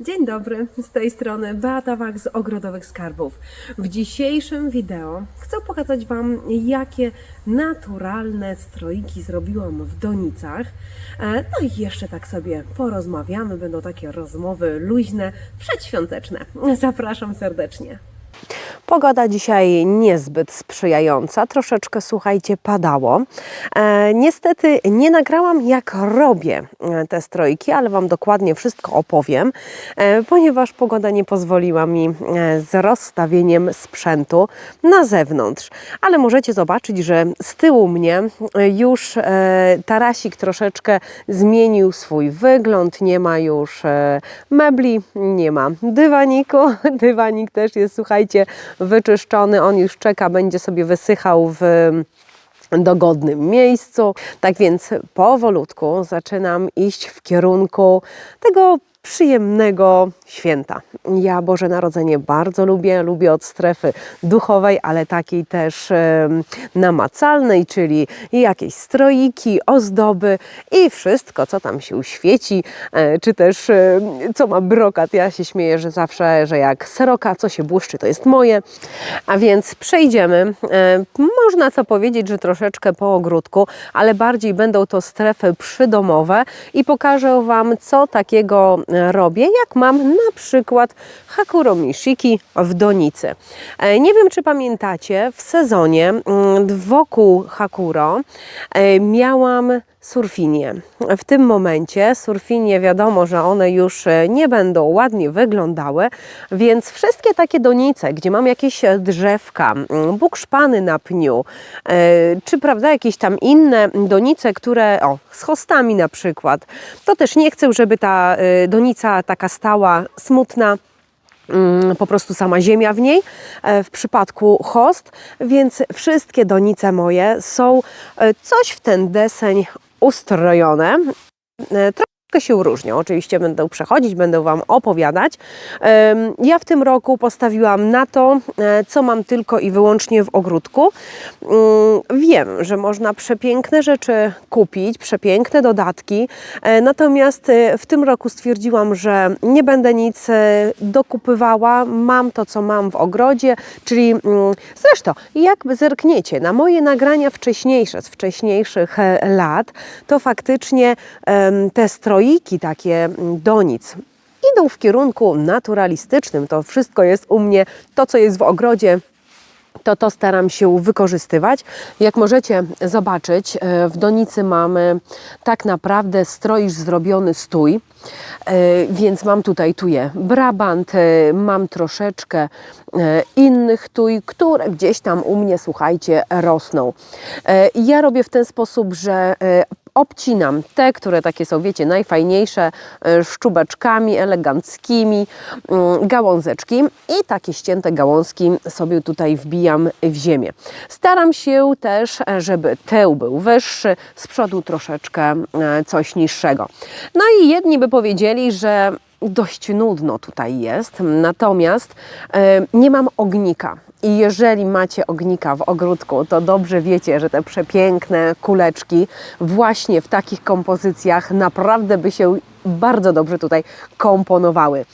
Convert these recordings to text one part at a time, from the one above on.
Dzień dobry, z tej strony Beata Wach z Ogrodowych Skarbów. W dzisiejszym wideo chcę pokazać Wam, jakie naturalne stroiki zrobiłam w donicach. E, No i jeszcze tak sobie porozmawiamy, będą takie rozmowy luźne, przedświąteczne. Zapraszam serdecznie. Pogoda dzisiaj niezbyt sprzyjająca, troszeczkę słuchajcie, padało. E, niestety nie nagrałam jak robię e, te strojki, ale Wam dokładnie wszystko opowiem, e, ponieważ pogoda nie pozwoliła mi e, z rozstawieniem sprzętu na zewnątrz. Ale możecie zobaczyć, że z tyłu mnie e, już e, tarasik troszeczkę zmienił swój wygląd, nie ma już e, mebli, nie ma dywaniku. Dywanik też jest, słuchajcie, wyczyszczony, on już czeka, będzie sobie wysychał w dogodnym miejscu. Tak więc powolutku zaczynam iść w kierunku tego przyjemnego święta. Ja Boże Narodzenie bardzo lubię, lubię od strefy duchowej, ale takiej też namacalnej, czyli jakieś stroiki, ozdoby i wszystko, co tam się świeci, e, czy też co ma brokat. Ja się śmieję, że zawsze, że jak seroka, co się błyszczy, to jest moje. A więc przejdziemy. E, Można co powiedzieć, że troszeczkę po ogródku, ale bardziej będą to strefy przydomowe i pokażę Wam, co takiego e, robię, jak mam na przykład Hakuro Mishiki w donicy. E, Nie wiem, czy pamiętacie, w sezonie mm, wokół Hakuro e, miałam surfinie. W tym momencie surfinie wiadomo, że one już e, nie będą ładnie wyglądały, więc wszystkie takie donice, gdzie mam jakieś e, drzewka, mm, bukszpany na pniu, e, czy prawda, jakieś tam inne donice, które, o, z hostami na przykład, to też nie chcę, żeby ta donica taka stała, smutna, mm, po prostu sama ziemia w niej, w przypadku host, więc wszystkie donice moje są coś w ten deseń ustrojone. E, Troszkę się różnią. Oczywiście będę przechodzić, będę Wam opowiadać. Ja w tym roku postawiłam na to, e, co mam tylko i wyłącznie w ogródku. Mm, Wiem, że można przepiękne rzeczy kupić, przepiękne dodatki, e, natomiast e, w tym roku stwierdziłam, że nie będę nic dokupywała. Mam to, co mam w ogrodzie, czyli mm, zresztą, jak zerkniecie na moje nagrania wcześniejsze, z wcześniejszych lat, to faktycznie te stroiki takie mm, donic idą w kierunku naturalistycznym. To wszystko jest u mnie, to co jest w ogrodzie, to to staram się wykorzystywać. Jak możecie zobaczyć, e, w donicy mamy tak naprawdę stroisz zrobiony stój, E, więc mam tutaj tuje brabant, e, mam troszeczkę innych tuj, które gdzieś tam u mnie, słuchajcie, rosną. Ja robię w ten sposób, że obcinam te, które takie są, wiecie, najfajniejsze, e, szczubeczkami eleganckimi, mm, gałązeczki i takie ścięte gałązki sobie tutaj wbijam w ziemię. Staram się też, e, żeby tył był wyższy, z przodu troszeczkę e, coś niższego. No i jedni by powiedzieli, że dość nudno tutaj jest, natomiast e, nie mam ognika. I jeżeli macie ognika w ogródku, to dobrze wiecie, że te przepiękne kuleczki właśnie w takich kompozycjach naprawdę by się bardzo dobrze tutaj komponowały.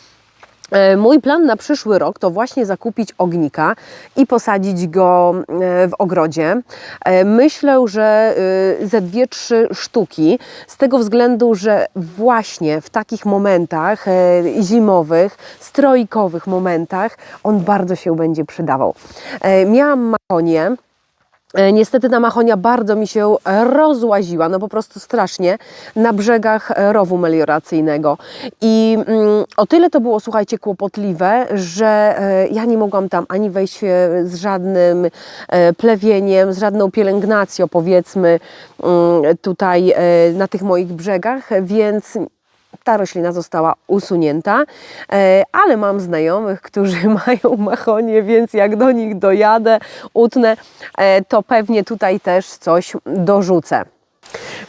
E, Mój plan na przyszły rok to właśnie zakupić ognika i posadzić go e, w ogrodzie. E, Myślę, że ze dwie, trzy sztuki, z tego względu, że właśnie w takich momentach zimowych, strojkowych momentach on bardzo się będzie przydawał. Miałam makonie. E, Niestety ta machonia bardzo mi się rozłaziła, no po prostu strasznie, na brzegach e, rowu melioracyjnego. I mm, o tyle to było, słuchajcie, kłopotliwe, że e, ja nie mogłam tam ani wejść z żadnym plewieniem, z żadną pielęgnacją, powiedzmy, mm, tutaj na tych moich brzegach, więc ta roślina została usunięta, e, ale mam znajomych, którzy mają machonie, więc jak do nich dojadę, utnę, e, to pewnie tutaj też coś dorzucę.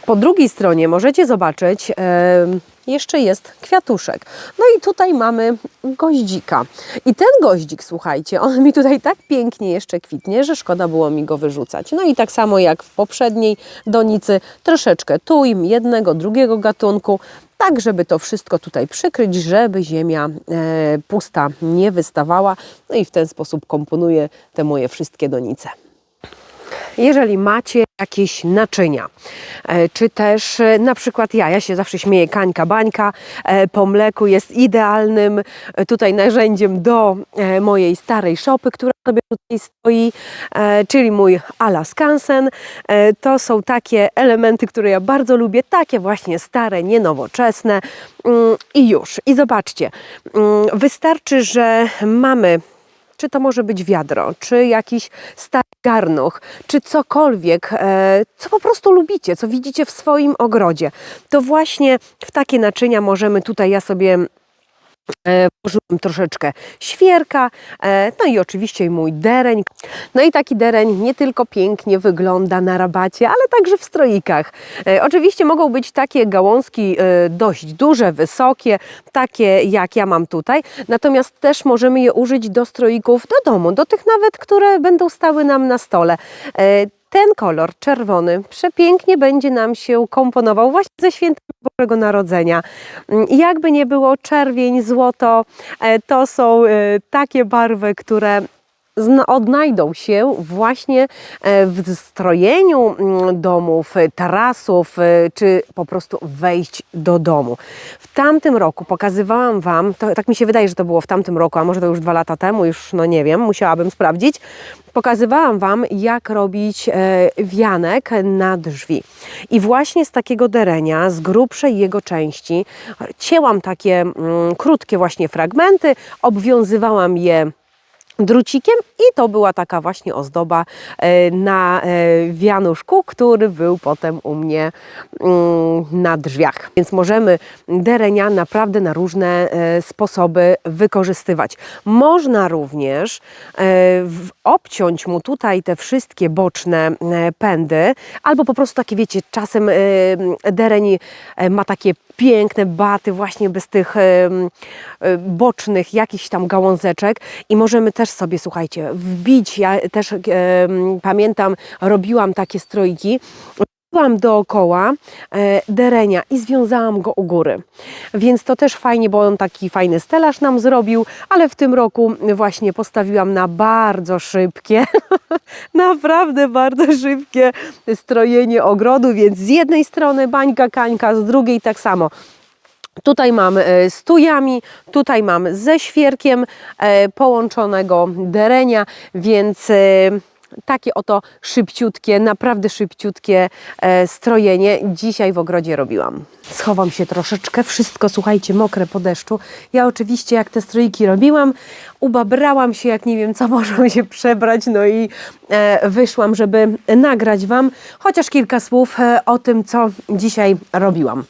Po drugiej stronie możecie zobaczyć, e, jeszcze jest kwiatuszek. No i tutaj mamy goździka. I ten goździk, słuchajcie, on mi tutaj tak pięknie jeszcze kwitnie, że szkoda było mi go wyrzucać. No i tak samo jak w poprzedniej donicy, troszeczkę tu im jednego, drugiego gatunku. Tak żeby to wszystko tutaj przykryć, żeby ziemia e, pusta nie wystawała. No i w ten sposób komponuję te moje wszystkie donice. Jeżeli macie jakieś naczynia, e, czy też e, na przykład ja, ja się zawsze śmieję, kańka bańka e, po mleku jest idealnym tutaj narzędziem do mojej starej szopy, która sobie tutaj stoi, czyli mój Alaskansen. To są takie elementy, które ja bardzo lubię, takie właśnie stare, nienowoczesne Mm, i już. I zobaczcie, mm, wystarczy, że mamy czy to może być wiadro, czy jakiś stary garnuch, czy cokolwiek, e, co po prostu lubicie, co widzicie w swoim ogrodzie. To właśnie w takie naczynia możemy tutaj, ja sobie e, włożyłam troszeczkę świerka, e, no i oczywiście mój dereń. No i taki dereń nie tylko pięknie wygląda na rabacie, ale także w stroikach. E, Oczywiście mogą być takie gałązki dość duże, wysokie, takie jak ja mam tutaj, natomiast też możemy je użyć do stroików do domu, do tych nawet, które będą stały nam na stole. Ten kolor czerwony przepięknie będzie nam się komponował właśnie ze świętem Bożego Narodzenia. Mm, Jakby nie było czerwień, złoto, e, to są e, takie barwy, które odnajdą się właśnie e, w strojeniu mm, domów, e, tarasów, e, czy po prostu wejść do domu. W tamtym roku pokazywałam Wam, to, tak mi się wydaje, że to było w tamtym roku, a może to już dwa lata temu, już no nie wiem, musiałabym sprawdzić. Pokazywałam Wam, jak robić wianek na drzwi. I właśnie z takiego derenia, z grubszej jego części, cięłam takie mm, krótkie właśnie fragmenty, obwiązywałam je drucikiem i to była taka właśnie ozdoba e, na e, wianuszku, który był potem u mnie mm, na drzwiach. Więc możemy derenia naprawdę na różne e, sposoby wykorzystywać. Można również obciąć mu tutaj te wszystkie boczne pędy, albo po prostu takie wiecie, czasem dereń e, ma takie piękne baty właśnie bez tych e, bocznych jakichś tam gałązeczek. I możemy też sobie, słuchajcie, wbić, ja też pamiętam, robiłam takie strojki, Wbiłam dookoła e, derenia i związałam go u góry. Więc to też fajnie, bo on taki fajny stelaż nam zrobił, ale w tym roku właśnie postawiłam na bardzo szybkie, naprawdę bardzo szybkie strojenie ogrodu, więc z jednej strony bańka, kańka, z drugiej tak samo. Tutaj mam e, z tujami, tutaj mam ze świerkiem e, połączonego derenia, więc takie oto szybciutkie, naprawdę szybciutkie e, strojenie dzisiaj w ogrodzie robiłam. Schowam się troszeczkę, wszystko słuchajcie, mokre po deszczu. Ja oczywiście jak te strojki robiłam, ubabrałam się jak nie wiem co, możemy się przebrać, no i e, wyszłam, żeby nagrać Wam chociaż kilka słów e, o tym, co dzisiaj robiłam.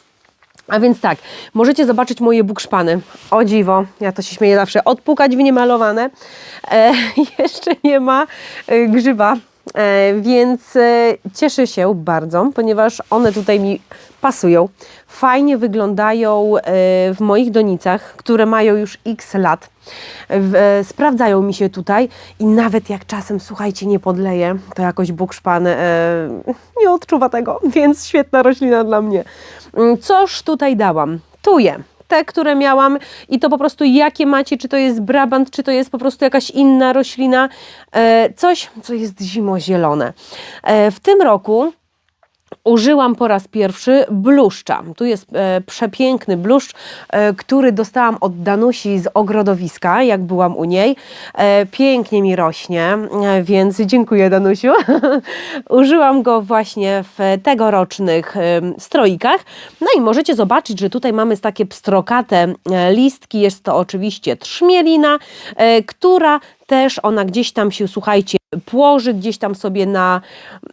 A więc tak, możecie zobaczyć moje bukszpany. O dziwo, ja to się śmieję zawsze, odpukać w niemalowane. E, jeszcze nie ma e, grzyba, więc e, cieszę się bardzo, ponieważ one tutaj mi pasują. Fajnie wyglądają e, w moich donicach, które mają już x lat. E, sprawdzają mi się tutaj i nawet jak czasem, słuchajcie, nie podleję, to jakoś bukszpan e, nie odczuwa tego, więc świetna roślina dla mnie. Mm, Coż tutaj dałam? Tuje. Te, które miałam i to po prostu jakie macie, czy to jest brabant, czy to jest po prostu jakaś inna roślina, e, coś, co jest zimozielone. E, w tym roku użyłam po raz pierwszy bluszcza. Tu jest e, przepiękny bluszcz, e, który dostałam od Danusi z ogrodowiska, jak byłam u niej. E, pięknie mi rośnie, e, więc dziękuję Danusiu. Użyłam go właśnie w tegorocznych em, stroikach. No i możecie zobaczyć, że tutaj mamy takie pstrokate e, listki. Jest to oczywiście trzmielina, e, która też ona gdzieś tam się, słuchajcie, płoży, gdzieś tam sobie na,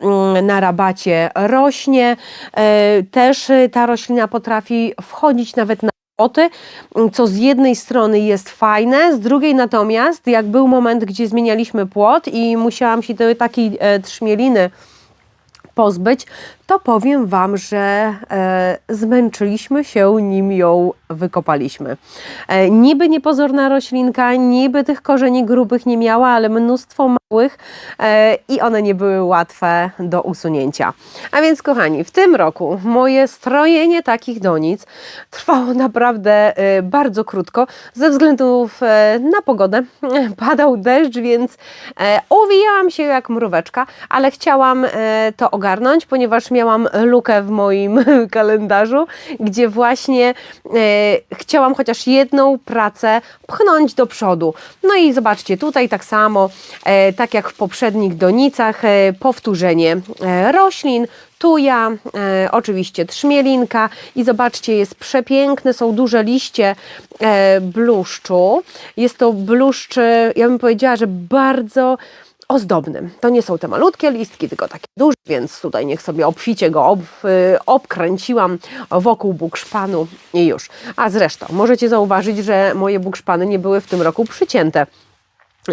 mm, na rabacie rośnie. E, Też e, ta roślina potrafi wchodzić nawet na płoty, m, co z jednej strony jest fajne, z drugiej natomiast, jak był moment, gdzie zmienialiśmy płot i musiałam się do takiej e, trzmieliny pozbyć, to powiem Wam, że e, zmęczyliśmy się, nim ją wykopaliśmy. E, niby niepozorna roślinka, niby tych korzeni grubych nie miała, ale mnóstwo małych e, i one nie były łatwe do usunięcia. A więc, kochani, w tym roku moje strojenie takich donic trwało naprawdę e, bardzo krótko ze względów e, na pogodę. Padał deszcz, więc e, uwijałam się jak mróweczka, ale chciałam e, to ogarnąć, ponieważ miałam lukę w moim kalendarzu, gdzie właśnie e, chciałam chociaż jedną pracę pchnąć do przodu. No i zobaczcie, tutaj tak samo, e, tak jak w poprzednich donicach, e, powtórzenie e, roślin, tuja, e, oczywiście trzmielinka i zobaczcie, jest przepiękne, są duże liście e, bluszczu. Jest to bluszcz, e, ja bym powiedziała, że bardzo ozdobny. To nie są te malutkie listki, tylko takie duże, więc tutaj niech sobie obficie go ob, y, obkręciłam wokół bukszpanu i już. A zresztą możecie zauważyć, że moje bukszpany nie były w tym roku przycięte.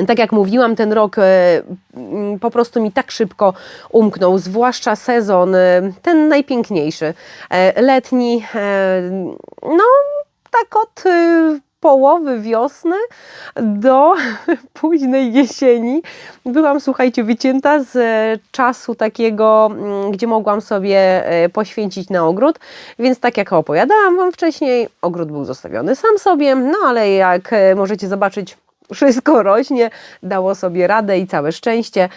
Tak jak mówiłam, ten rok e, mm, po prostu mi tak szybko umknął, zwłaszcza sezon, e, ten najpiękniejszy, letni, no tak od połowy wiosny do późnej jesieni. Byłam, słuchajcie, wycięta z e, czasu takiego, mm, gdzie mogłam sobie e, poświęcić na ogród, więc tak jak opowiadałam Wam wcześniej, ogród był zostawiony sam sobie, no ale jak e, możecie zobaczyć, wszystko rośnie, dało sobie radę i całe szczęście.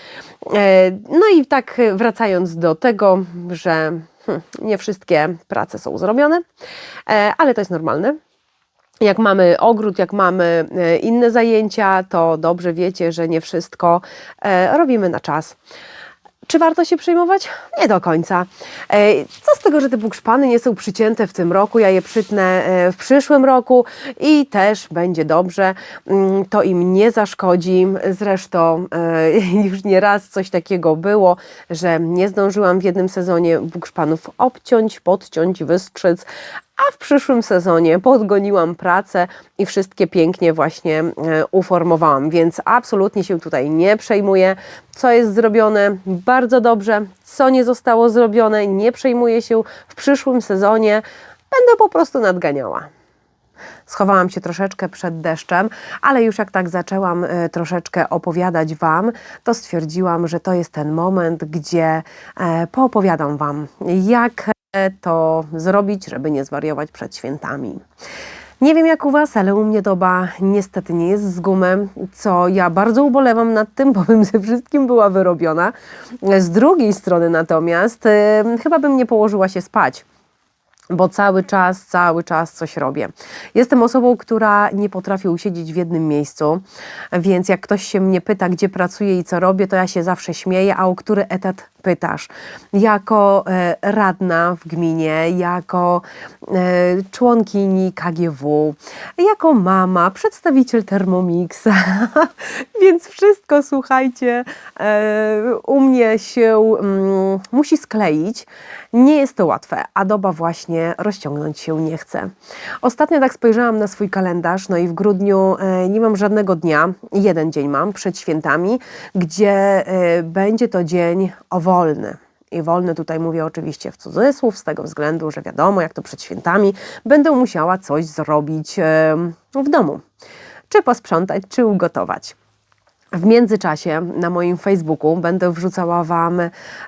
No i tak wracając do tego, że hmm, nie wszystkie prace są zrobione, ale to jest normalne. Jak mamy ogród, jak mamy e, inne zajęcia, to dobrze wiecie, że nie wszystko e, robimy na czas. Czy warto się przejmować? Nie do końca. E, Co z tego, że te bukszpany nie są przycięte w tym roku? Ja je przytnę w przyszłym roku i też będzie dobrze. Mm, To im nie zaszkodzi. Zresztą już nie raz coś takiego było, że nie zdążyłam w jednym sezonie bukszpanów obciąć, podciąć, wystrzyc, a w przyszłym sezonie podgoniłam pracę i wszystkie pięknie właśnie e, uformowałam, więc absolutnie się tutaj nie przejmuję. Co jest zrobione bardzo dobrze, co nie zostało zrobione, nie przejmuję się w przyszłym sezonie. Będę po prostu nadganiała. Schowałam się troszeczkę przed deszczem, ale już jak tak zaczęłam e, troszeczkę opowiadać Wam, to stwierdziłam, że to jest ten moment, gdzie e, poopowiadam Wam, jak to zrobić, żeby nie zwariować przed świętami. Nie wiem jak u Was, ale u mnie doba niestety nie jest z gumy, co ja bardzo ubolewam nad tym, bo bym ze wszystkim była wyrobiona. Z drugiej strony natomiast e, chyba bym nie położyła się spać bo cały czas, cały czas coś robię. Jestem osobą, która nie potrafi usiedzieć w jednym miejscu, więc jak ktoś się mnie pyta, gdzie pracuję i co robię, to ja się zawsze śmieję, a o który etat pytasz? Jako e, radna w gminie, jako e, członkini KGW, jako mama, przedstawiciel Thermomixa, więc wszystko, słuchajcie, e, u mnie się mm, musi skleić. Nie jest to łatwe, a doba właśnie rozciągnąć się nie chce. Ostatnio tak spojrzałam na swój kalendarz, no i w grudniu nie mam żadnego dnia, jeden dzień mam przed świętami, gdzie będzie to dzień o wolny. I wolny tutaj mówię oczywiście w cudzysłów, z tego względu, że wiadomo, jak to przed świętami, będę musiała coś zrobić w domu. Czy posprzątać, czy ugotować. W międzyczasie na moim Facebooku będę wrzucała Wam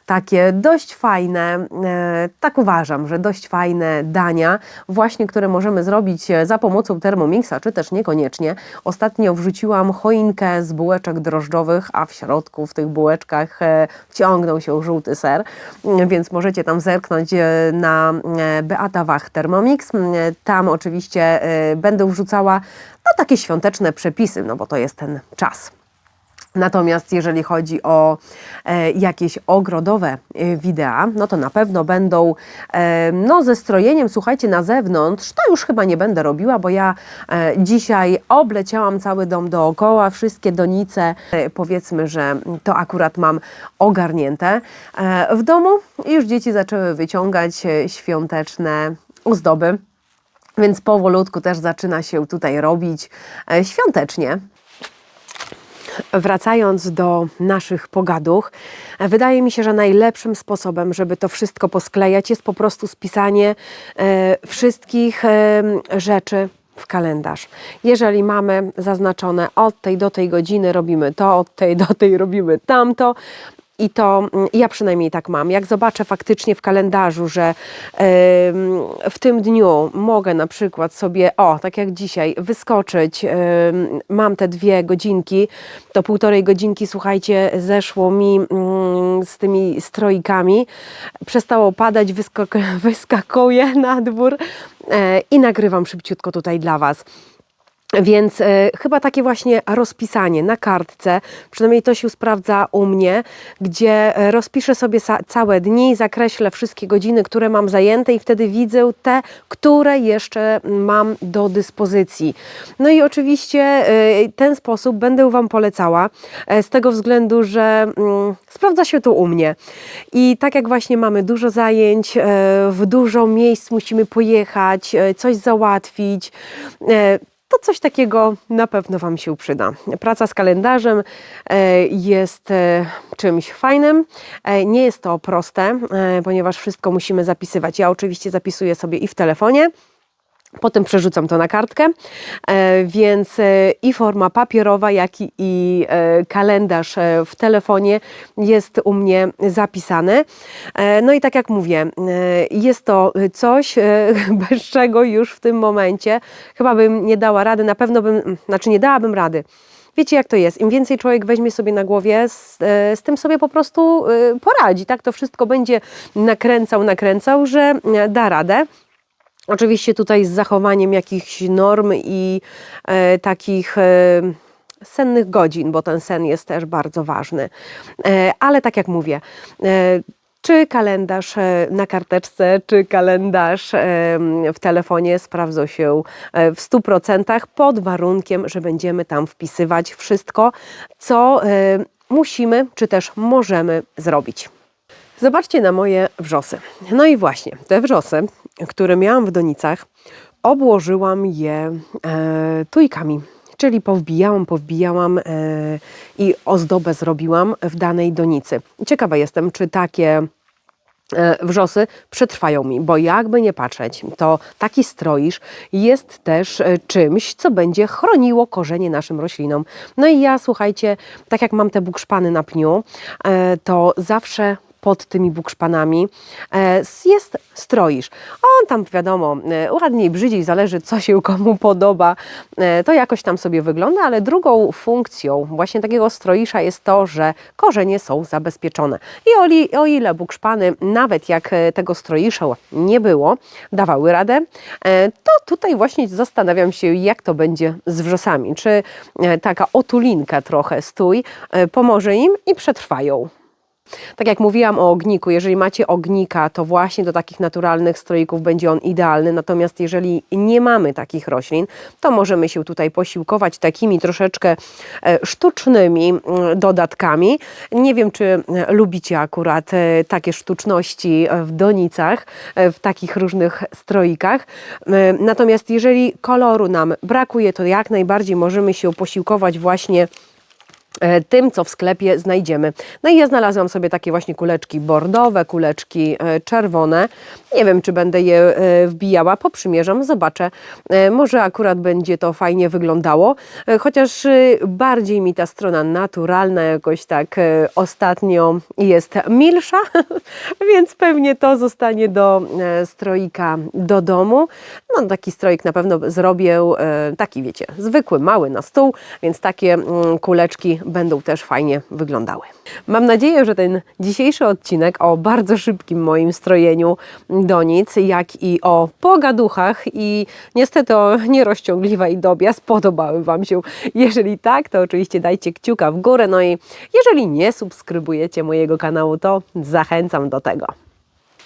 takie dość fajne, e, tak uważam, że dość fajne dania, właśnie które możemy zrobić e, za pomocą Thermomixa, czy też niekoniecznie. Ostatnio wrzuciłam choinkę z bułeczek drożdżowych, a w środku w tych bułeczkach e, wciągnął się żółty ser, Mm, więc możecie tam zerknąć na Beata Wach Thermomix. Mm, Tam oczywiście będę wrzucała no, takie świąteczne przepisy, no bo to jest ten czas. Natomiast jeżeli chodzi o e, jakieś ogrodowe e, wideo, no to na pewno będą e, no, ze strojeniem, słuchajcie, na zewnątrz. To już chyba nie będę robiła, bo ja e, dzisiaj obleciałam cały dom dookoła, wszystkie donice, e, powiedzmy, że to akurat mam ogarnięte e, w domu. Już dzieci zaczęły wyciągać e, świąteczne ozdoby. Więc powolutku też zaczyna się tutaj robić e, świątecznie. Wracając do naszych pogaduch, wydaje mi się, że najlepszym sposobem, żeby to wszystko posklejać, jest po prostu spisanie e, wszystkich e, rzeczy w kalendarz. Jeżeli mamy zaznaczone od tej do tej godziny robimy to, od tej do tej robimy tamto, i to mm, ja przynajmniej tak mam. Jak zobaczę faktycznie w kalendarzu, że w tym dniu mogę na przykład sobie, o, tak jak dzisiaj, wyskoczyć, mam te dwie godzinki, to półtorej godzinki, słuchajcie, zeszło mi mm, z tymi strojkami, przestało padać, wyskakuję na dwór e, i nagrywam szybciutko tutaj dla Was. Więc e, chyba takie właśnie rozpisanie na kartce, przynajmniej to się sprawdza u mnie, gdzie e, rozpiszę sobie całe dni, zakreślę wszystkie godziny, które mam zajęte i wtedy widzę te, które jeszcze mam do dyspozycji. No i oczywiście e, ten sposób będę Wam polecała, z tego względu, że mm, sprawdza się to u mnie. I tak jak właśnie mamy dużo zajęć, w dużo miejsc musimy pojechać, coś załatwić, to coś takiego na pewno Wam się przyda. Praca z kalendarzem e, jest e, czymś fajnym. E, Nie jest to proste, ponieważ wszystko musimy zapisywać. Ja oczywiście zapisuję sobie i w telefonie. Potem przerzucam to na kartkę, e, więc e, i forma papierowa, jak i, e, kalendarz w telefonie jest u mnie zapisany. No i tak jak mówię, jest to coś, bez czego już w tym momencie chyba bym nie dała rady, na pewno bym, znaczy nie dałabym rady. Wiecie, jak to jest? Im więcej człowiek weźmie sobie na głowie, z, z tym sobie po prostu poradzi. Tak to wszystko będzie nakręcał, nakręcał, że da radę. Oczywiście tutaj z zachowaniem jakichś norm i e, takich e, sennych godzin, bo ten sen jest też bardzo ważny. E, ale tak jak mówię, e, czy kalendarz e, na karteczce, czy kalendarz e, w telefonie sprawdzą się e, w 100% pod warunkiem, że będziemy tam wpisywać wszystko, co musimy, czy też możemy zrobić. Zobaczcie na moje wrzosy. No i właśnie, te wrzosy, które miałam w donicach, obłożyłam je e, tujkami. Czyli powbijałam, powbijałam e, i ozdobę zrobiłam w danej donicy. Ciekawa jestem, czy takie e, wrzosy przetrwają mi, bo jakby nie patrzeć, to taki stroisz jest też e, czymś, co będzie chroniło korzenie naszym roślinom. No i ja, słuchajcie, tak jak mam te bukszpany na pniu, e, to zawsze pod tymi bukszpanami e, jest stroisz. On tam, wiadomo, e, ładniej, brzydziej, zależy co się komu podoba, e, to jakoś tam sobie wygląda, ale drugą funkcją właśnie takiego stroisza jest to, że korzenie są zabezpieczone. I o, ile bukszpany, nawet jak tego stroisza nie było, dawały radę, to tutaj właśnie zastanawiam się, jak to będzie z wrzosami. Czy taka otulinka trochę stój pomoże im i przetrwają. Tak jak mówiłam o ogniku, jeżeli macie ognika, to właśnie do takich naturalnych stroików będzie on idealny. Natomiast jeżeli nie mamy takich roślin, to możemy się tutaj posiłkować takimi troszeczkę e, sztucznymi mm, dodatkami. Nie wiem, czy e, lubicie akurat e, takie sztuczności w donicach, w takich różnych stroikach. Natomiast jeżeli koloru nam brakuje, to jak najbardziej możemy się posiłkować właśnie tym, co w sklepie znajdziemy. No i ja znalazłam sobie takie właśnie kuleczki bordowe, kuleczki e, czerwone. Nie wiem, czy będę je e, wbijała, poprzymierzam, zobaczę. E, Może akurat będzie to fajnie wyglądało, E, chociaż e, bardziej mi ta strona naturalna jakoś tak e, ostatnio jest milsza, więc pewnie to zostanie do e, stroika do domu. No taki stroik na pewno zrobię, e, taki wiecie, zwykły, mały na stół, więc takie mm, kuleczki będą też fajnie wyglądały. Mam nadzieję, że ten dzisiejszy odcinek o bardzo szybkim moim strojeniu donic, jak i o pogaduchach i niestety o nierozciągliwa i dobia spodobały Wam się. Jeżeli tak, to oczywiście dajcie kciuka w górę, no i jeżeli nie subskrybujecie mojego kanału, to zachęcam do tego.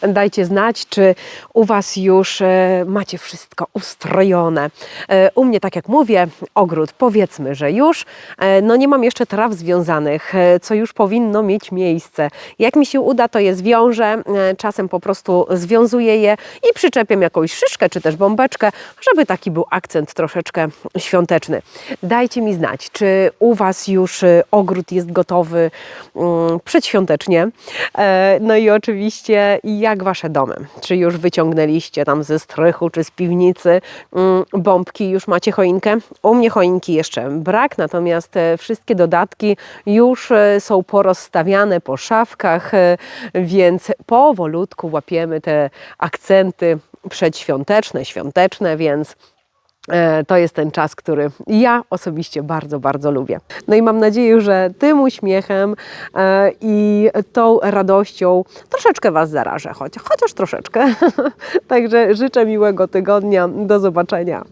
Dajcie znać, czy u Was już e, macie wszystko ustrojone. E, U mnie, tak jak mówię, ogród powiedzmy, że już. E, No nie mam jeszcze traw związanych, co już powinno mieć miejsce. Jak mi się uda, to je zwiążę. Czasem po prostu związuję je i przyczepiam jakąś szyszkę czy też bombeczkę, żeby taki był akcent troszeczkę świąteczny. Dajcie mi znać, czy u Was już ogród jest gotowy mm, przedświątecznie. No i oczywiście jak Wasze domy? Czy już wyciągnęliście tam ze strychu czy z piwnicy mm, bombki, już macie choinkę? U mnie choinki jeszcze brak, natomiast e, wszystkie dodatki już e, są porozstawiane po szafkach, e, więc powolutku łapiemy te akcenty przedświąteczne, świąteczne, więc To jest ten czas, który ja osobiście bardzo, bardzo lubię. No i mam nadzieję, że tym uśmiechem e, i tą radością troszeczkę Was zarażę, choć, chociaż troszeczkę. Także życzę miłego tygodnia. Do zobaczenia.